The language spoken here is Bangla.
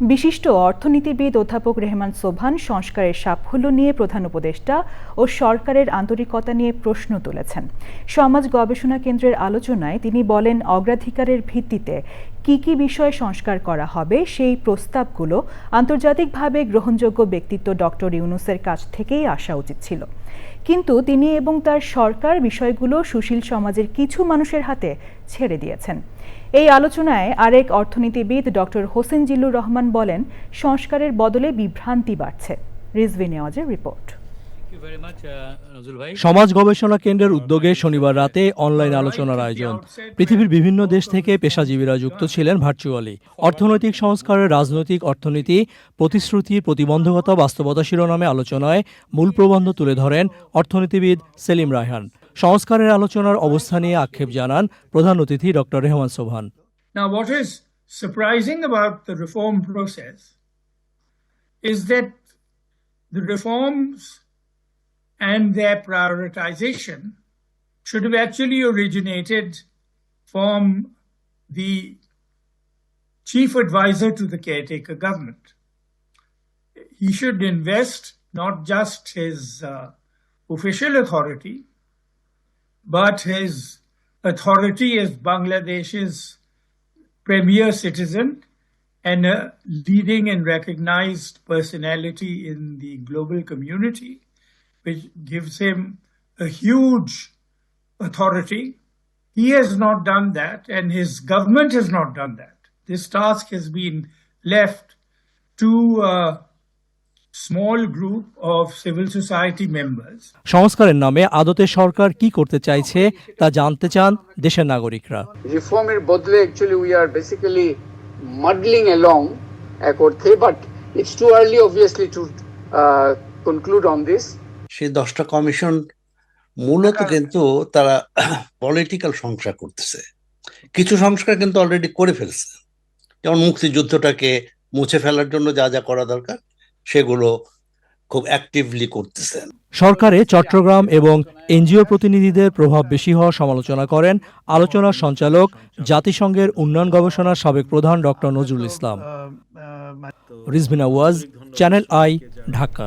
বিশিষ্ট অর্থনীতিবিদ অধ্যাপক রেহমান সোভান সংস্কারের সাফল্য নিয়ে প্রধান উপদেষ্টা ও সরকারের আন্তরিকতা নিয়ে প্রশ্ন তুলেছেন। সমাজ গবেষণা কেন্দ্রের আলোচনায় তিনি বলেন, অগ্রাধিকারের ভিত্তিতে কি কি বিষয়ে সংস্কার করা হবে সেই প্রস্তাবগুলো আন্তর্জাতিকভাবে গ্রহণযোগ্য ব্যক্তিত্ব ডক্টর ইউনুসের কাছ থেকেই আসা উচিত ছিল। কিন্তু তিনি এবং তার সরকার বিষয়গুলো সুশীল সমাজের কিছু মানুষের হাতে ছেড়ে দিয়েছেন। এই আলোচনায় আরেক অর্থনীতিবিদ ডক্টর হোসেন জিল্লুর রহমান বলেন, সংস্কারের বদলে বিভ্রান্তি বাড়ছে। রিজভি নেওয়াজের রিপোর্ট। সমাজ গবেষণা কেন্দ্রের উদ্যোগে শনিবার রাতে অনলাইন আলোচনার আয়োজন। পৃথিবীর বিভিন্ন দেশ থেকে পেশাজীবীরা যুক্ত ছিলেন ভার্চুয়ালি। অর্থনৈতিক সংস্কারের রাজনৈতিক অর্থনীতি প্রতিশ্রুতি প্রতিবন্ধকতা বাস্তবতা শিরোনামে আলোচনায় মূল প্রবন্ধ তুলে ধরেন অর্থনীতিবিদ সেলিম রায়হান। সংস্কারের আলোচনার অবস্থা নিয়ে আক্ষেপ জানান প্রধান অতিথি doctor Rehman Sobhan. Now, what is surprising about the reform process is that the reforms and their prioritization should have actually originated from the chief advisor to the caretaker government. He should invest not just his uh, official authority, but his authority as Bangladesh's premier citizen and a leading and recognized personality in the global community, which gives him a huge authority. He has not done that, and his government has not done that. This task has been left to a small group of civil society members. সংস্কারের নামে আদতে সরকার কি করতে চাইছে তা জানতে চান দেশের নাগরিকরা রিফর্মের বদলে actually we are basically muddling along এক অর্থে but it's too early obviously to conclude on this সেই দশটা কমিশন মূলত কিন্তু তারা পলিটিক্যাল সংস্কার করতেছে। কিছু সংস্কার কিন্তু অলরেডি করে ফেলছে। যেমন মুক্তিযুদ্ধটাকে মুছে ফেলার জন্য যা যা করা দরকার সেগুলো খুব অ্যাক্টিভলি করতেছেন সরকারে চট্টগ্রাম এবং এনজিও প্রতিনিধিদের প্রভাব বেশি হওয়ার সমালোচনা করেন আলোচনার সঞ্চালক জাতিসংঘের উন্নয়ন গবেষণার সাবেক প্রধান doctor Nazrul Islam. Rizvi Nawaz channel I Dhaka.